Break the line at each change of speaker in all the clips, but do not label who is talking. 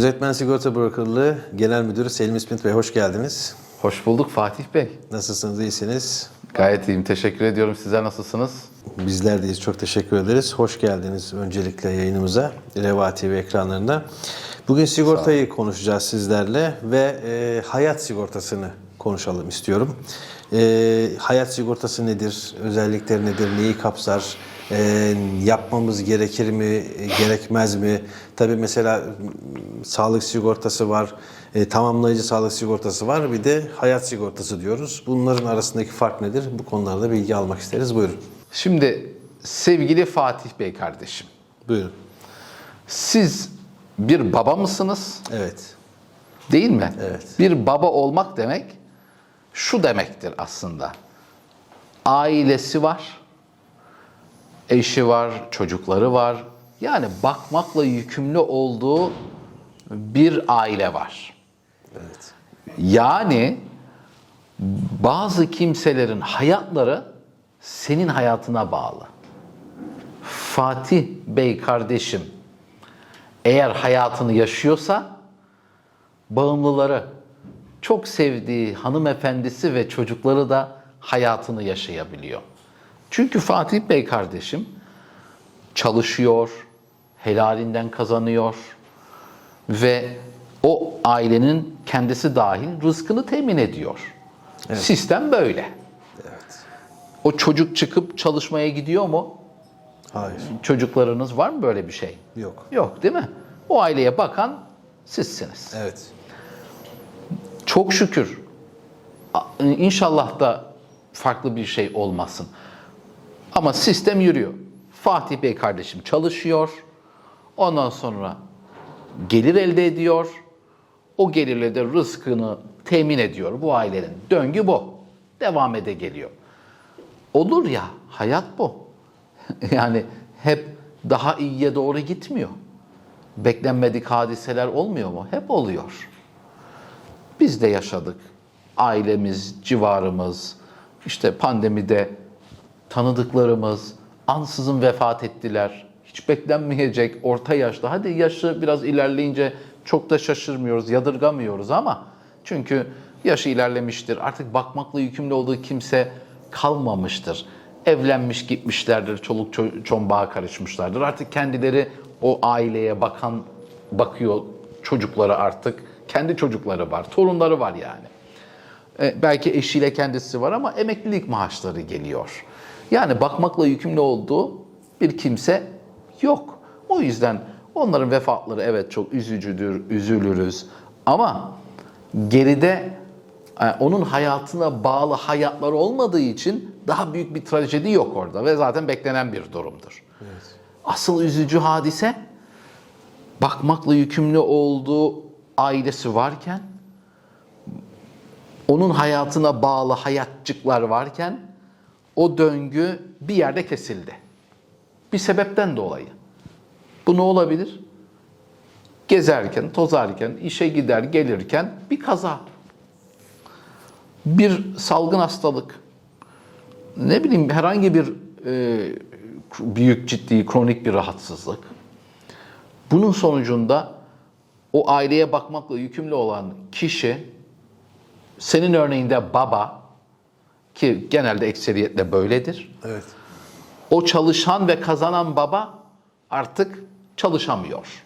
Gözetmen Sigorta Brokerlığı Genel Müdürü Selim İsmet Bey hoş geldiniz.
Hoş bulduk Fatih Bey.
Nasılsınız, iyisiniz?
Gayet iyiyim. Teşekkür ediyorum. Sizler nasılsınız?
Bizler deyiz, çok teşekkür ederiz. Hoş geldiniz öncelikle yayınımıza, Reva TV ekranlarında. Bugün sigortayı konuşacağız sizlerle ve e, hayat sigortasını konuşalım istiyorum. E, hayat sigortası nedir, özellikleri nedir, neyi kapsar, e, yapmamız gerekir mi, gerekmez mi? Tabii mesela sağlık sigortası var, e, tamamlayıcı sağlık sigortası var, bir de hayat sigortası diyoruz. Bunların arasındaki fark nedir? Bu konularda bilgi almak isteriz. Buyurun.
Şimdi sevgili Fatih Bey kardeşim.
Buyurun.
Siz bir baba mısınız?
Evet.
Değil mi?
Evet.
Bir baba olmak demek şu demektir aslında. Ailesi var, eşi var, çocukları var. Yani bakmakla yükümlü olduğu bir aile var.
Evet.
Yani bazı kimselerin hayatları senin hayatına bağlı. Fatih Bey kardeşim eğer hayatını yaşıyorsa bağımlıları, çok sevdiği hanımefendisi ve çocukları da hayatını yaşayabiliyor. Çünkü Fatih Bey kardeşim çalışıyor, helalinden kazanıyor ve o ailenin kendisi dahil rızkını temin ediyor. Sistem böyle.
Evet.
O çocuk çıkıp çalışmaya gidiyor mu?
Hayır.
Çocuklarınız var mı böyle bir şey?
Yok.
Yok değil mi? O aileye bakan sizsiniz.
Evet.
Çok şükür. İnşallah da farklı bir şey olmasın. Ama sistem yürüyor. Fatih Bey kardeşim çalışıyor. Ondan sonra gelir elde ediyor. O gelirle de rızkını temin ediyor bu ailenin. Döngü bu. Devam ede geliyor. Olur ya, hayat bu. yani hep daha iyiye doğru gitmiyor. Beklenmedik hadiseler olmuyor mu? Hep oluyor. Biz de yaşadık. Ailemiz, civarımız, işte pandemide tanıdıklarımız ansızın vefat ettiler. Hiç beklenmeyecek orta yaşta. Hadi yaşı biraz ilerleyince çok da şaşırmıyoruz, yadırgamıyoruz ama çünkü yaşı ilerlemiştir. Artık bakmakla yükümlü olduğu kimse kalmamıştır. Evlenmiş gitmişlerdir, çoluk ço- çombağa karışmışlardır. Artık kendileri o aileye bakan bakıyor çocukları artık. Kendi çocukları var, torunları var yani. E, belki eşiyle kendisi var ama emeklilik maaşları geliyor. Yani bakmakla yükümlü olduğu bir kimse yok. O yüzden onların vefatları evet çok üzücüdür, üzülürüz. Ama geride e, onun hayatına bağlı hayatlar olmadığı için daha büyük bir trajedi yok orada ve zaten beklenen bir durumdur. Asıl üzücü hadise bakmakla yükümlü olduğu ailesi varken onun hayatına bağlı hayatçıklar varken o döngü bir yerde kesildi. Bir sebepten dolayı. Bu ne olabilir? Gezerken, tozarken, işe gider, gelirken bir kaza. Bir salgın hastalık. Ne bileyim herhangi bir e, büyük ciddi kronik bir rahatsızlık. Bunun sonucunda o aileye bakmakla yükümlü olan kişi senin örneğinde baba ki genelde ekseriyetle böyledir.
Evet.
O çalışan ve kazanan baba artık çalışamıyor.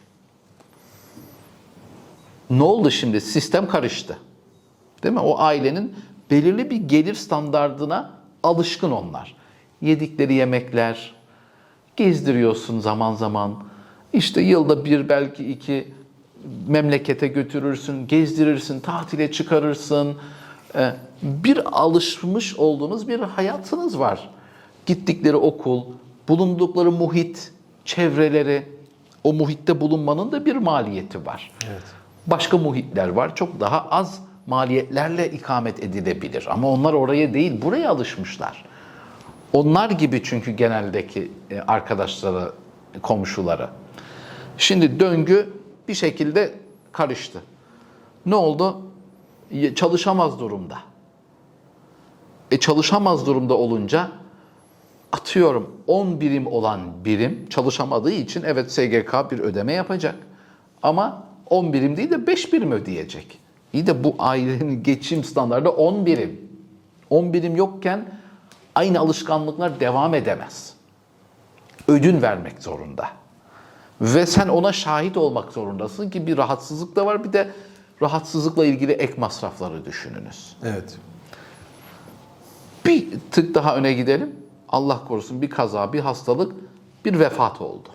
Ne oldu şimdi? Sistem karıştı. Değil mi? O ailenin belirli bir gelir standardına alışkın onlar. Yedikleri yemekler, gezdiriyorsun zaman zaman. İşte yılda bir belki iki memlekete götürürsün, gezdirirsin, tatile çıkarırsın. Ee, Bir alışmış olduğunuz bir hayatınız var. Gittikleri okul, bulundukları muhit, çevreleri, o muhitte bulunmanın da bir maliyeti var.
Evet.
Başka muhitler var. Çok daha az maliyetlerle ikamet edilebilir. Ama onlar oraya değil, buraya alışmışlar. Onlar gibi çünkü geneldeki e, arkadaşları, komşuları. Şimdi döngü bir şekilde karıştı. Ne oldu? Çalışamaz durumda. E çalışamaz durumda olunca atıyorum 10 birim olan birim çalışamadığı için evet SGK bir ödeme yapacak. Ama 10 birim değil de 5 birim ödeyecek. İyi de bu ailenin geçim standardı 10 birim. 10 birim yokken aynı alışkanlıklar devam edemez. Ödün vermek zorunda. Ve sen ona şahit olmak zorundasın ki bir rahatsızlık da var bir de rahatsızlıkla ilgili ek masrafları düşününüz.
Evet.
Bir tık daha öne gidelim. Allah korusun bir kaza, bir hastalık, bir vefat oldu.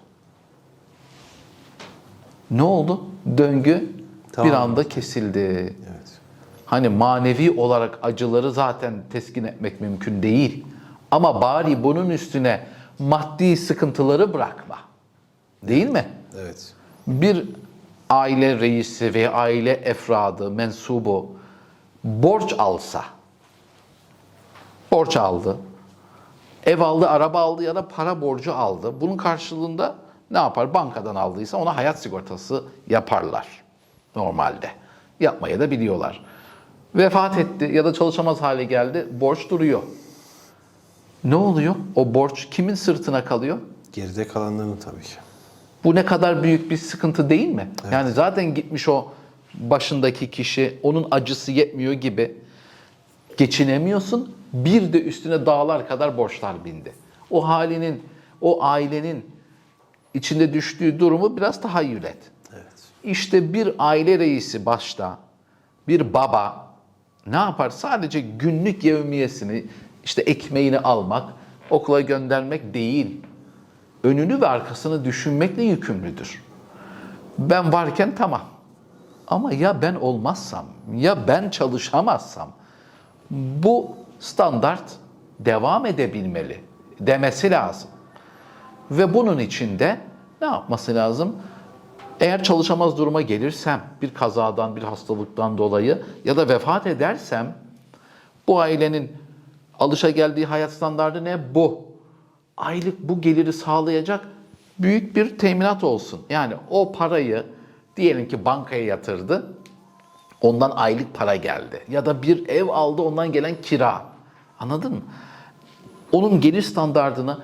Ne oldu? Döngü
Tamam.
bir anda kesildi.
Evet.
Hani manevi olarak acıları zaten teskin etmek mümkün değil. Ama bari bunun üstüne maddi sıkıntıları bırakma. Değil mi?
Evet.
bir aile reisi veya aile efradı, mensubu borç alsa, borç aldı, ev aldı, araba aldı ya da para borcu aldı. Bunun karşılığında ne yapar? Bankadan aldıysa ona hayat sigortası yaparlar normalde. Yapmayı da biliyorlar. Vefat etti ya da çalışamaz hale geldi, borç duruyor. Ne oluyor? O borç kimin sırtına kalıyor?
Geride kalanların tabii ki.
Bu ne kadar büyük bir sıkıntı değil mi? Yani zaten gitmiş o başındaki kişi, onun acısı yetmiyor gibi geçinemiyorsun. Bir de üstüne dağlar kadar borçlar bindi. O halinin, o ailenin içinde düştüğü durumu biraz tahayyül et.
Evet.
İşte bir aile reisi başta, bir baba ne yapar? Sadece günlük yevmiyesini, işte ekmeğini almak, okula göndermek değil. Önünü ve arkasını düşünmekle yükümlüdür. Ben varken tamam. Ama ya ben olmazsam, ya ben çalışamazsam bu standart devam edebilmeli demesi lazım. Ve bunun için de ne yapması lazım? Eğer çalışamaz duruma gelirsem, bir kazadan, bir hastalıktan dolayı ya da vefat edersem bu ailenin alışa geldiği hayat standardı ne? Bu. Aylık bu geliri sağlayacak büyük bir teminat olsun. Yani o parayı diyelim ki bankaya yatırdı. Ondan aylık para geldi. Ya da bir ev aldı ondan gelen kira. Anladın mı? Onun gelir standardını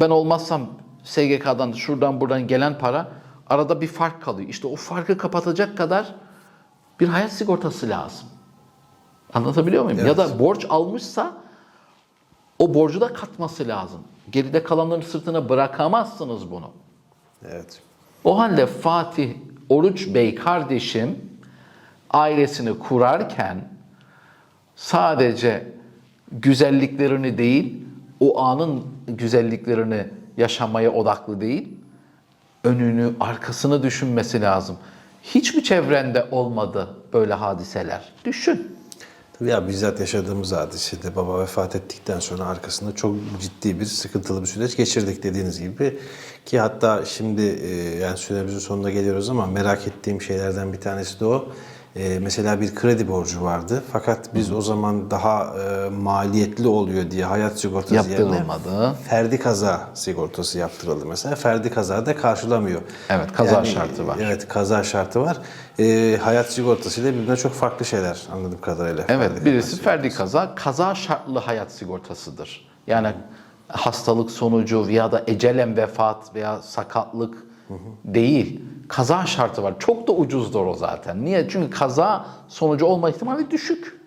ben olmazsam SGK'dan şuradan buradan gelen para arada bir fark kalıyor. İşte o farkı kapatacak kadar bir hayat sigortası lazım. Anlatabiliyor muyum? Ya da borç almışsa o borcu da katması lazım. Geride kalanların sırtına bırakamazsınız bunu.
Evet.
O halde Fatih Oruç Bey kardeşim ailesini kurarken sadece güzelliklerini değil, o anın güzelliklerini yaşamaya odaklı değil, önünü, arkasını düşünmesi lazım. Hiç mi çevrende olmadı böyle hadiseler? Düşün.
Ya bizzat yaşadığımız hadisede baba vefat ettikten sonra arkasında çok ciddi bir sıkıntılı bir süreç geçirdik dediğiniz gibi. Ki hatta şimdi e, yani süremizin sonuna geliyoruz ama merak ettiğim şeylerden bir tanesi de o. E, mesela bir kredi borcu vardı. Fakat biz o zaman daha e, maliyetli oluyor diye hayat sigortası yerine
Yaptırılmadı.
ferdi kaza sigortası yaptırıldı mesela. Ferdi kaza da karşılamıyor.
Evet, kaza şartı var.
Evet kaza şartı var. E, hayat sigortası ile birbirine çok farklı şeyler anladığım kadarıyla.
Evet,
Ferdi
birisi
kaza.
ferdi kaza, kaza şartlı hayat sigortasıdır. Yani hastalık sonucu ya da ecelen vefat veya sakatlık değil. Kaza şartı var. Çok da ucuzdur o zaten. Niye? Çünkü kaza sonucu olma ihtimali düşük.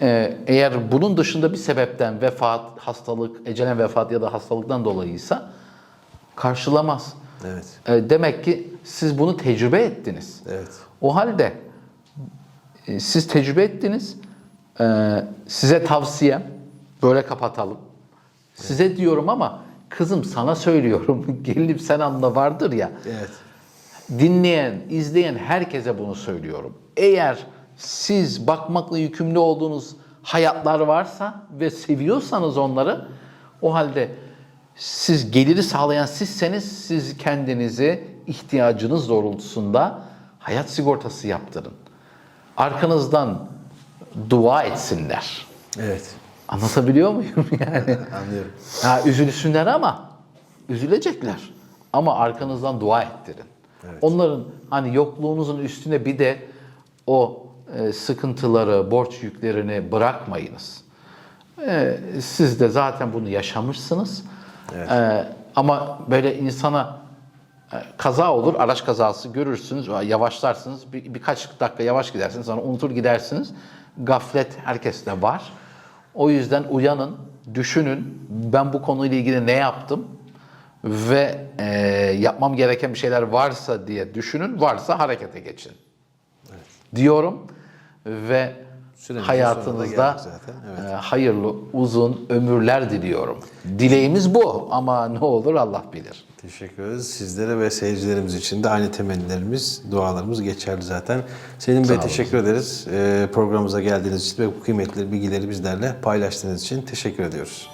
Ee, eğer bunun dışında bir sebepten vefat, hastalık, ecelen vefat ya da hastalıktan dolayıysa karşılamaz.
Evet.
Ee, demek ki siz bunu tecrübe ettiniz.
Evet.
O halde e, siz tecrübe ettiniz. Ee, size tavsiyem böyle kapatalım. Size diyorum ama kızım sana söylüyorum. Gelip sen anla vardır ya.
Evet.
Dinleyen, izleyen herkese bunu söylüyorum. Eğer siz bakmakla yükümlü olduğunuz hayatlar varsa ve seviyorsanız onları o halde siz geliri sağlayan sizseniz siz kendinizi ihtiyacınız doğrultusunda hayat sigortası yaptırın. Arkanızdan dua etsinler.
Evet.
Anlatabiliyor muyum yani?
Anlıyorum.
Ha, üzülsünler ama üzülecekler. Ama arkanızdan dua ettirin. Onların hani yokluğunuzun üstüne bir de o e, sıkıntıları, borç yüklerini bırakmayınız. E, siz de zaten bunu yaşamışsınız. E, ama böyle insana E, Kaza olur, araç kazası görürsünüz, yavaşlarsınız, bir, birkaç dakika yavaş gidersiniz, sonra unutur gidersiniz. Gaflet herkeste var. O yüzden uyanın, düşünün, ben bu konuyla ilgili ne yaptım ve e, yapmam gereken bir şeyler varsa diye düşünün, varsa harekete geçin. Diyorum ve
Süremizin
hayatınızda
zaten, evet.
e, hayırlı, uzun ömürler diliyorum. Dileğimiz bu ama ne olur Allah bilir.
Teşekkür ederiz. Sizlere ve seyircilerimiz için de aynı temennilerimiz, dualarımız geçerli zaten. Senin Bey teşekkür ederiz. Ee, programımıza geldiğiniz için ve bu kıymetli bilgileri bizlerle paylaştığınız için teşekkür ediyoruz.